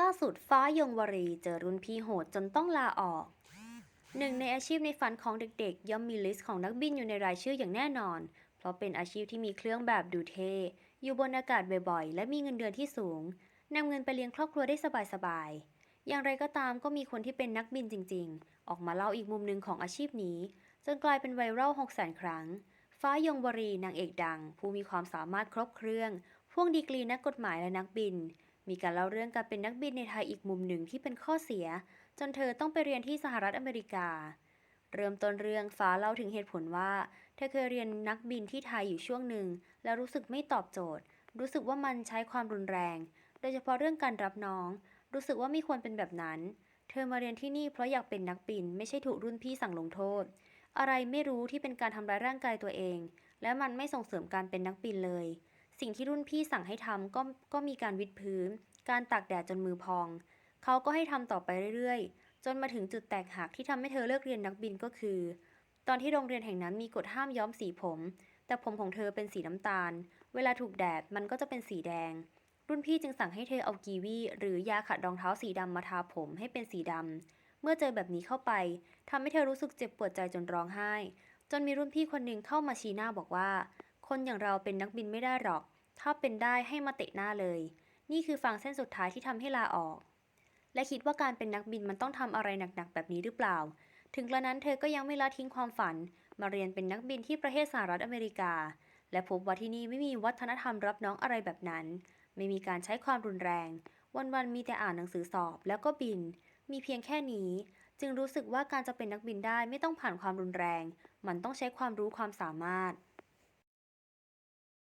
ล่าสุดฟ้ายงวรีเจอรุ่นพี่โหดจนต้องลาออก หนึ่งในอาชีพในฝันของเด็กๆ ย่อมมีลิสต์ของนักบินอยู่ในรายชื่ออย่างแน่นอน เพราะเป็นอาชีพที่มีเครื่องแบบดูเท่อยู่บนอากาศบ่อยๆ และมีเงินเดือนที่สูงนำเงินไปเลี้ยงครอบครัวได้สบายๆ อย่างไรก็ตามก็มีคนที่เป็นนักบินจริงๆ ออกมาเล่าอีกมุมหนึ่งของอาชีพนี้ จนกลายเป็นไวรัล6 0 0 0 0ครั้ง ฟ้ายงวรีนางเอกดัง ผู้มีความสามารถครบเครื่องพ่วงดีกรีนักกฎหมายและนักบิน มีการเล่าเรื่องการเป็นนักบินในไทยอีกมุมหนึ่งที่เป็นข้อเสีย จนเธอต้องไปเรียนที่สหรัฐอเมริกา เริ่มต้นเรื่องฟ้าเล่าถึงเหตุผลว่า เธอเคยเรียนนักบินที่ไทยอยู่ช่วงหนึ่ง แล้วรู้สึกไม่ตอบโจทย์ รู้สึกว่ามันใช้ความรุนแรง โดยเฉพาะเรื่องการรับน้อง รู้สึกว่าไม่ควรเป็นแบบนั้น เธอมาเรียนที่นี่เพราะอยากเป็นนักบิน ไม่ใช่ถูกรุ่นพี่สั่งลงโทษ อะไรไม่รู้ที่เป็นการทำร้ายร่างกายตัวเอง และมันไม่ส่งเสริมการเป็นนักบินเลย สิ่งที่รุ่นพี่สั่งให้ทำก็ก็มีการวิดพื้น การตากแดดจนมือพอง เขาก็ให้ทำต่อไปเรื่อยๆ จนมาถึงจุดแตกหักที่ทำให้เธอเลิกเรียนนักบินก็คือ ตอนที่โรงเรียนแห่งนั้นมีกฎห้ามย้อมสีผม แต่ผมของเธอเป็นสีน้ำตาล เวลาถูกแดดมันก็จะเป็นสีแดง รุ่นพี่จึงสั่งให้เธอเอากีวีหรือยาขัดรองเท้าสีดำมาทาผมให้เป็นสีดำเมื่อเจอแบบนี้เข้าไปทำให้เธอรู้สึกเจ็บปวดใจจนร้องไห้ จนมีรุ่นพี่คนหนึ่งเข้ามาชี้หน้าบอกว่า คนอย่างเราเป็นนักบินไม่ได้หรอก ถ้าเป็นได้ให้มาเตะหน้าเลย นี่คือฟางเส้นสุดท้ายที่ทำให้ลาออก และคิดว่าการเป็นนักบินมันต้องทำอะไรหนักๆแบบนี้หรือเปล่า ถึงกระนั้นเธอก็ยังไม่ละทิ้งความฝัน มาเรียนเป็นนักบินที่ประเทศสหรัฐอเมริกา และพบว่าที่นี่ไม่มีวัฒนธรรมรับน้องอะไรแบบนั้น ไม่มีการใช้ความรุนแรง วันๆมีแต่อ่านหนังสือสอบแล้วก็บิน มีเพียงแค่นี้จึงรู้สึกว่าการจะเป็นนักบินได้ไม่ต้องผ่านความรุนแรง มันต้องใช้ความรู้ความสามารถ